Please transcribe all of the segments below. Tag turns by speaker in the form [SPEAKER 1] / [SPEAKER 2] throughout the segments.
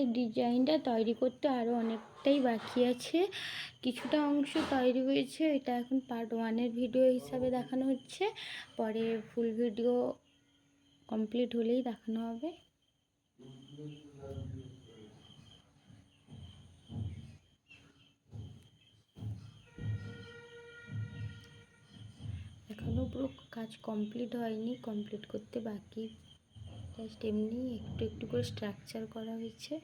[SPEAKER 1] এই ডিজাইনটা তৈরি করতে আরও অনেকটাই বাকি আছে। কিছুটা অংশ তৈরি হয়েছে, এটা এখন পার্ট ওয়ানের ভিডিও হিসাবে দেখানো হচ্ছে। পরে ফুল ভিডিও কমপ্লিট হলেই দেখানো হবে। এখনও পুরো কাজ কমপ্লিট হয়নি কমপ্লিট করতে বাকি জাস্ট এমনি একটু একটু করে স্ট্রাকচার করা হয়েছে।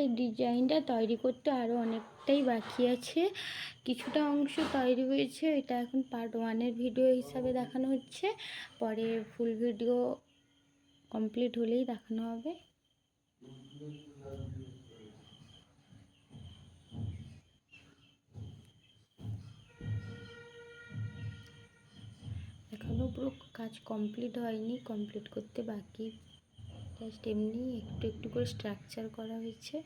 [SPEAKER 1] এই ডিজাইনটা তৈরি করতে আরও অনেকটাই বাকি আছে। কিছুটা অংশ তৈরি হয়েছে, এটা এখন পার্ট ওয়ানের ভিডিও হিসাবে দেখানো হচ্ছে। পরে ফুল ভিডিও কমপ্লিট হলেই দেখানো হবে। এখনও পুরো কাজ কমপ্লিট হয়নি কমপ্লিট করতে বাকি জাস্ট এমনি একটু একটু করে স্ট্রাকচার করা হয়েছে।